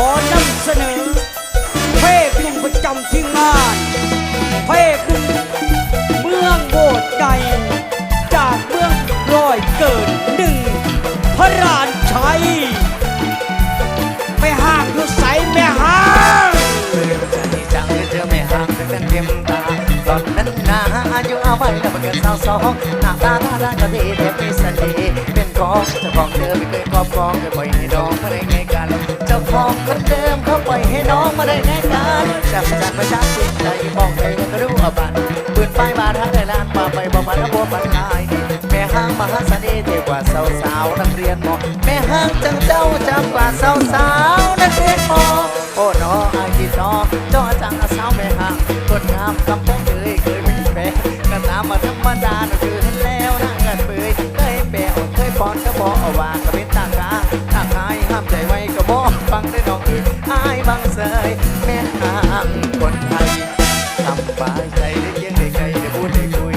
อนำเสนอเพศหนุ่มประจำที่งานเพศหนุ่มเมืองโบสถ์ใหญ่จากเมืองรอยเกิดหนึ่งพระรานชัยไม่ห่างอยู่ใสไม่ห่างเพื่อนใจจังเลยเธอไม่ห่างเธอนั้นเต็มตาตอนนั้นนาอายุเอาไว้แล้วเกินสาวสองหน้าตาท่าทาก็ดีแต่มีเสน่ห์เป็นของเจ้าของเดิมไม่เคยครอบครองเคยปล่อยให้น้องมาได้ไงกัน จ้าของคนเดิมเขาปล่อยให้น้องมาได้ไงกันจากประจันประจันจิตใจมองใครก็รู้ว่าบันปืนไฟบาทางได้ล้านมาไปบ่มันแล้วบัวปันลายแม่ห้างมหาเสน่ห์เทกว่าสาวสาวนักเรียนมอแม่ห้างจังเจ้าจังกว่าสาวสาวนักเรียนมอโอ้น้อไอ้ที่น้อจ้อจังสาวแม่ห่างคนงามกำแพงเคยเคยมีแฟนก็ตามมาธรรมดาน่ะคือเห็นแล้วนั่งกันเปยเคยแปะเคยปอนก็บอกเอาว่าก็เป็นต่างกา บอกฟังได้น้องอีอายบางเสยแม่ห่างคนไทยทำบายใจได้เยี่ยงได้ไกลได้พูดได้คุย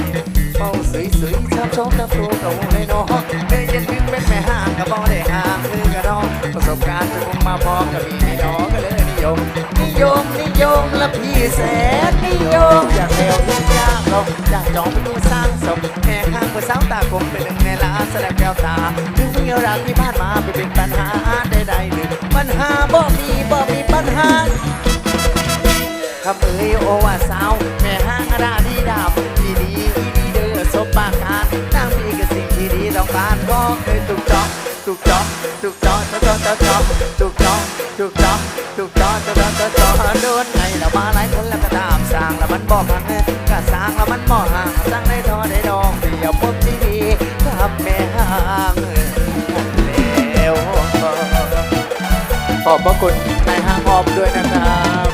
เมาสวยสวยๆชอบชมกับตัวเก่าเลยน้องได้ยินถึงเป็นแม่ห่างก็บอกได้ห่างคือกระน้องประสบการณ์จะคงมาพอกับมีพี่น้องก็เลยนิยมนิยมนิยมและพี่แสนนิยมอยากเร็วทุกอยางลงอยากจองไปดูสร้างสมแม่ห้างเมื่อสาวตาคมเป็นหนึ่งในล้านแสดงแก้วตาถึงเมียรักที่ผ่านมาไปเป็นปัญหาใดๆหนึ่ง ปัญหาบ่มีบ่มีปัญหาคำเอ่ยโอว่าสาวแม่ห้างราดีดาบดีดีดีเด้อสมปากการนางมีกับสิ่งที่ดีต้องการก็เคยถูกจองถูกจองถูกจองจองจองจองถูกจองถูกจองถูกจองจองจองจองโดนไงแล้วมาหลายคนแล้วก็ตามสร้างแล้วมันบอกพังก็สร้างแล้วมันบ่ห่างสร้างได้ อบพระคุณนายห้างออมด้วยนะครับ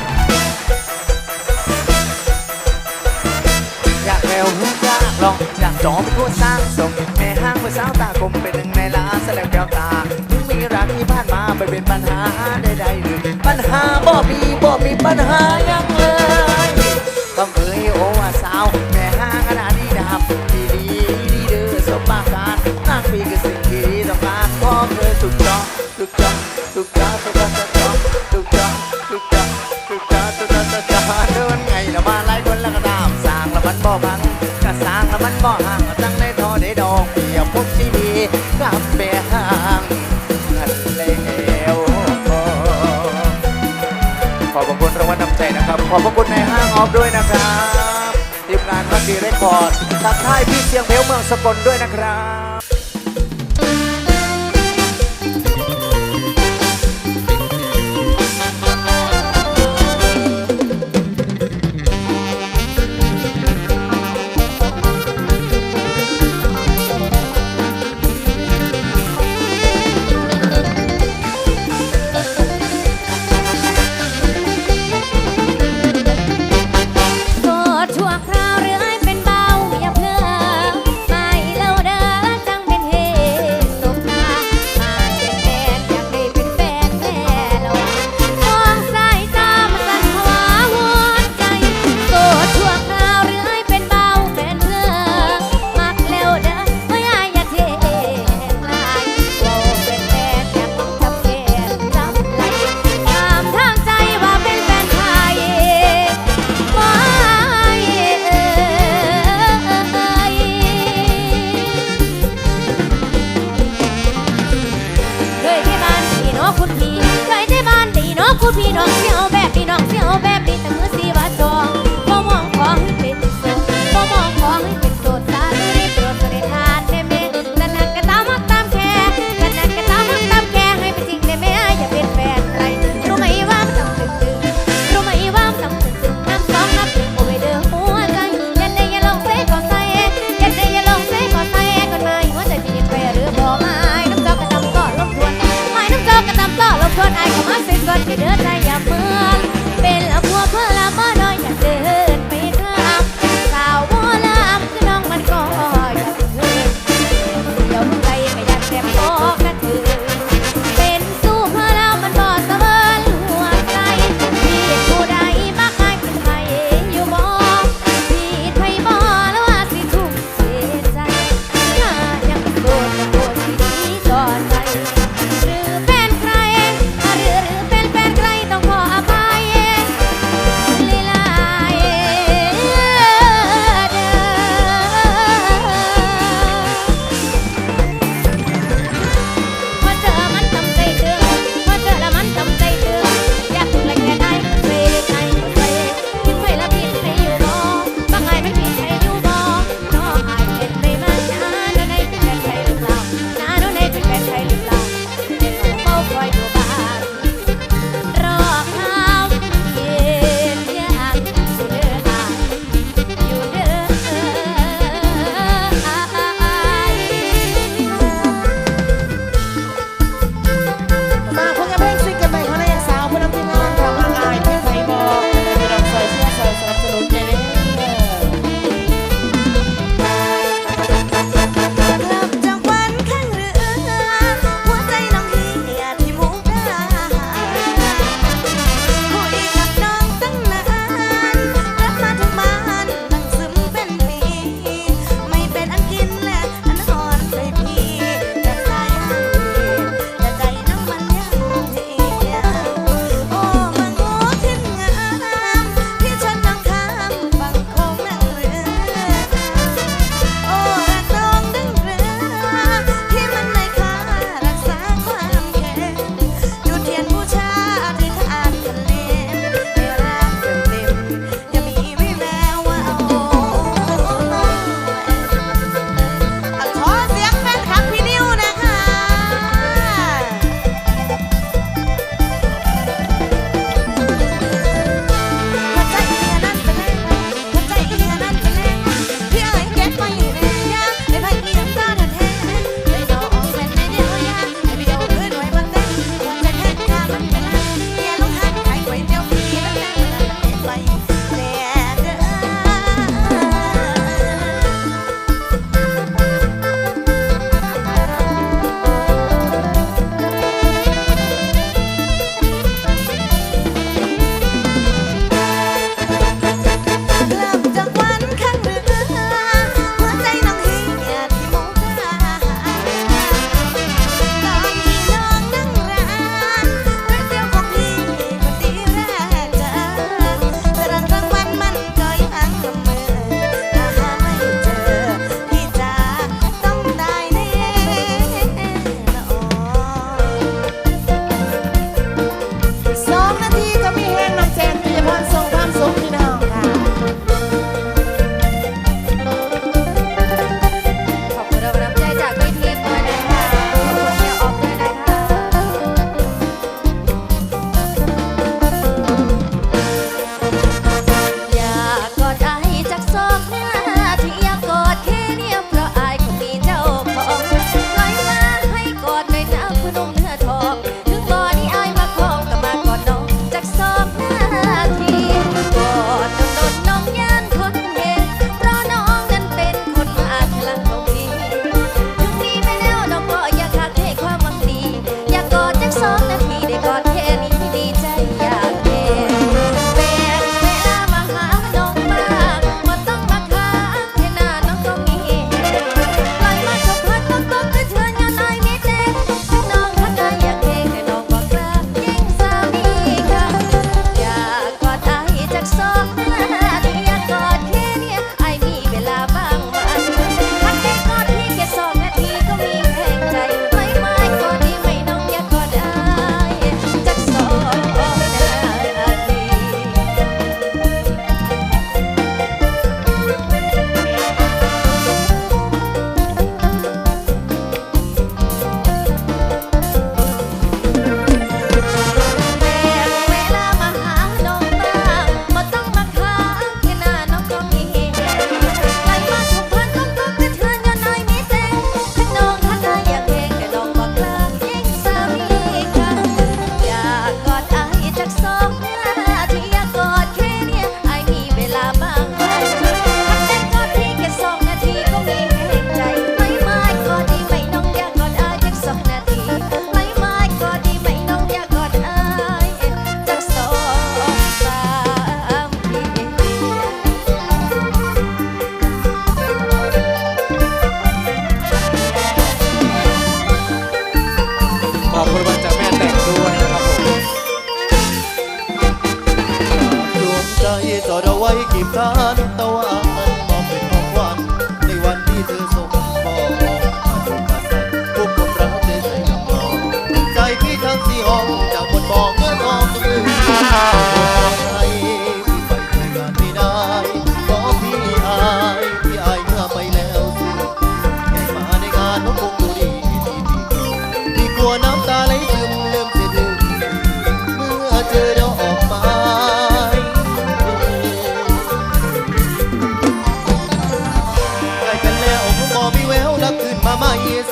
อยากเร็วอยากลอง อยากจอมเป็นผู้สร้างสมแม่ห้างเมื่อสาวตากลมเป็นหนึ่งในล้านแสดงแก้วตาถึงมีรักที่ผ่านมาไปเป็นปัญหาใดๆหรือปัญหาบ่มีบ่มีปัญหายัง บ่ห่างตั้งในทอได้ดอกเดียวพบที่มีกับไปห่างนั่นแล้วขอบพระคุณรางวัลนำใจนะครับ ขอบพระคุณในห้างออฟด้วยนะครับทีมงานพักดีเรคคอร์ดทักทายพี่เสียงเพลวเมืองสกลด้วยนะครับ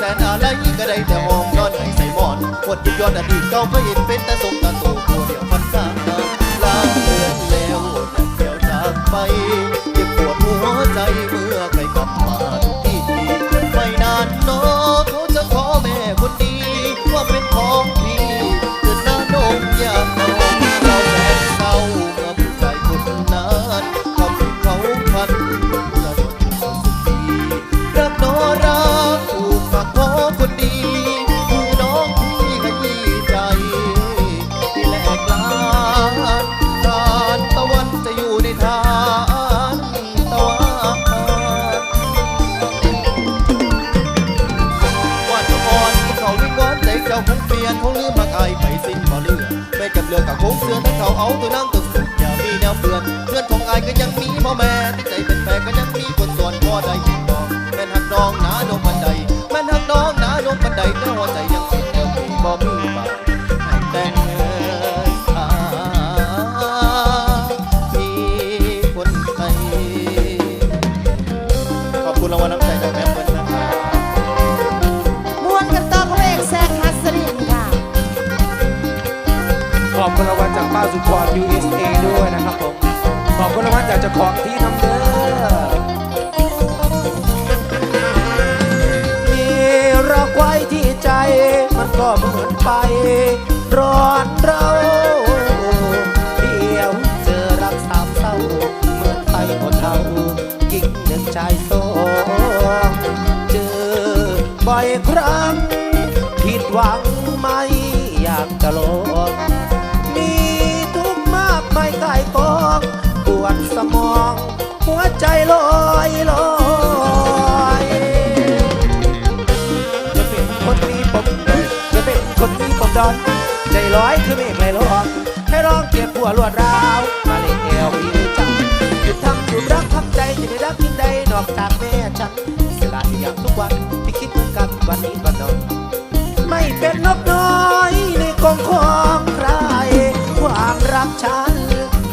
แสนอะไรก็ได้แต่หอมนอนให้ใส่หมอนปวดย้อนอดีตเก่าก็เห็นเป็นแต่สมตาโตตัวเดียวพันสาลาเลือนแล้วแต่เดียวจากไปเจ็บปวดหัวใจ ดอยใจร้อยคือเมฆไหลลองให้ร้องเก็บหัวลวดราวมาเล่นเอวอีจังหยุดทำหยุดรักทำใจจะได้รักยิ่งใดนอกจากแม่ฉันเสียดายอยางทุกวันที่คิดเหมือนกันวันนี้วันนอนไม่เป็นนกน้อยในกองของใครความรักฉัน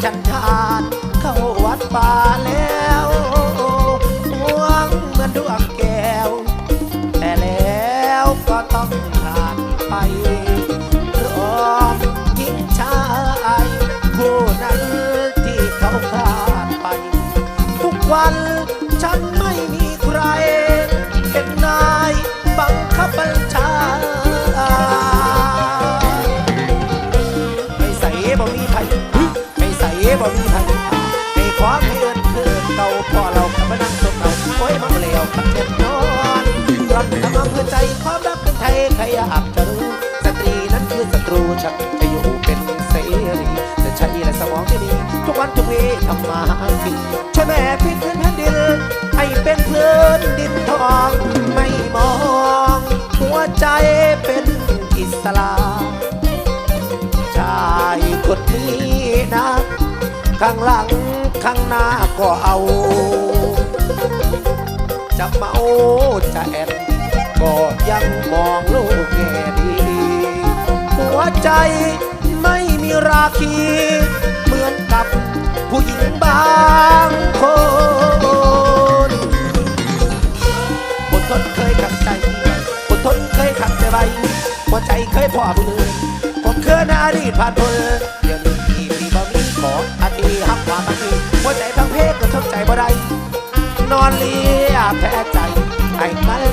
ฉันทานเข้า วันฉันไม่มีใคร เป็นนายบังคับบัญชาไม่ใส่บ่มีไผไม่ใส่บ่มีไผให้ความให้เอินเกินเก่าพอเรากับมานั่งสมเราโอ้ยมันเลวขับเจ็บนอนรักทำมาเพื่อใจความรักเป็นไทยใครอยากจะรู้สตรีนั้นคือศัตรูฉันจะอยู่ วันทุกวีทำมาหากินช่วยแม่พิพื้นแผ่นดินให้เป็นพื้นดินทอง ไม่มอง หัวใจเป็นอิสลามชายคนนี้นะ ข้างหลังข้างหน้าก็เอา จะเมาจะแอนก็ยังมองโลกแง่ดีหัวใจไม่มีราคีเหมือนกับ ผู้หญิงบางคนอดทนเคยขัดใจอดทนเคยขัดใจไว้หัวใจเคยพ่อผู้อื่นผมเคยนอดีผ่านพ้นเดี๋ยวนี้พี่พี่บ่มีขออาทีหักความบางทีหัวใจบางเพศก็ทนใจบ่ได้นอนเลียแพ้ใจไอ้มันเอ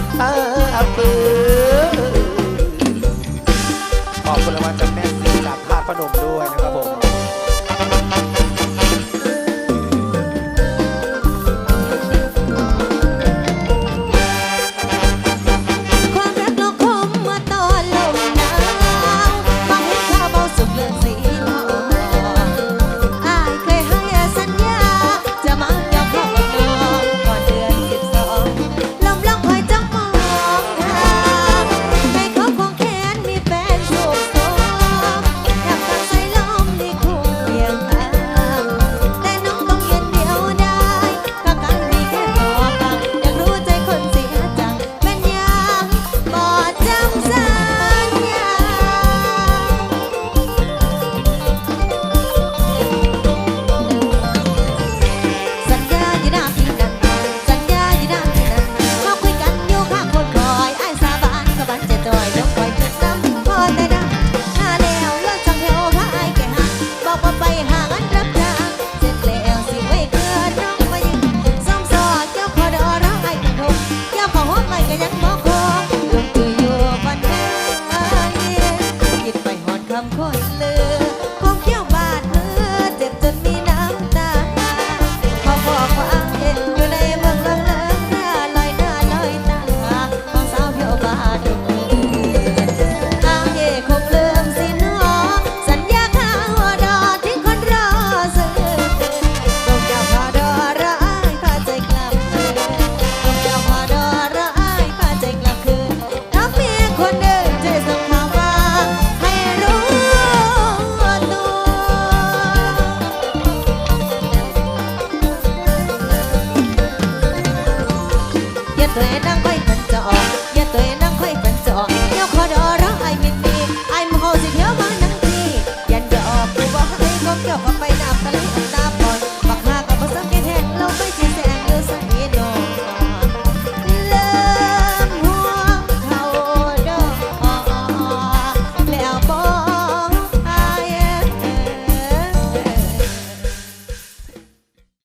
อย่า